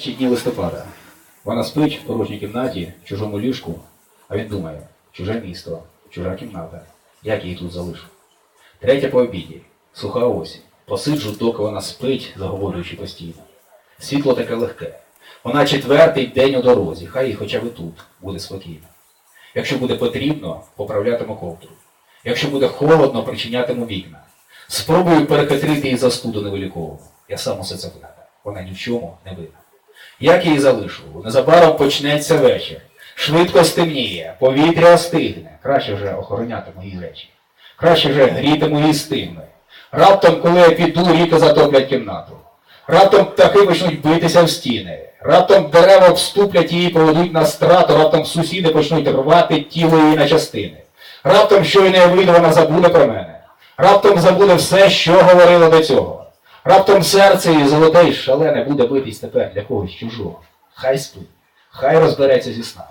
Ще дні листопада. Вона спить в порожній кімнаті, в чужому ліжку, а він думає, чуже місто, чужа кімната. Як її тут залишу? Третя по обіді, суха осінь. Посиджу, доки вона спить, заговорюючи постійно. Світло таке легке. Вона четвертий день у дорозі, хай і хоча б тут буде спокійно. Якщо буде потрібно, поправлятиму ковдру. Якщо буде холодно, причинятиму вікна. Спробую перехитрити її застуду невилікову. Я сам усе це вигадав. Вона ні в чому не винна. Як її залишу? Незабаром почнеться вечір. Швидко стемніє, повітря остигне. Краще вже охоронятиму її речі. Краще вже грітиму її стигне. Раптом, коли я піду, ріки затоплять кімнату. Раптом птахи почнуть битися в стіни. Раптом дерева обступлять її, поведуть на страту, раптом сусіди почнуть рвати тіло її на частини. Раптом, щойно я вийду, вона забуде про мене. Раптом забуде все, що говорила до цього. Раптом серце її золоте й шалене буде битись тепер для когось чужого. Хай спить, хай розбереться зі снами.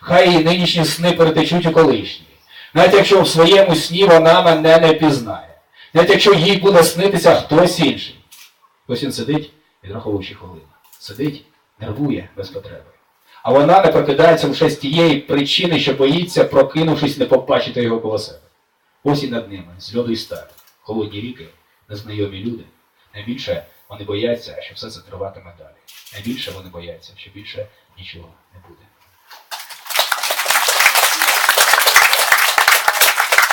Хай її нинішні сни перетечуть у колишні. Навіть якщо в своєму сні вона мене не пізнає. Навіть якщо їй буде снитися хтось інший. Ось він сидить, відраховуючи хвилину. Сидить, нервує без потреби. А вона не прокидається лише з тієї причини, що боїться, прокинувшись, не побачити його коло себе. Ось і над ними, з льоду і сталь, холодні ріки, незнайомі люди. Найбільше вони бояться, що все це триватиме далі. Найбільше вони бояться, що більше нічого не буде.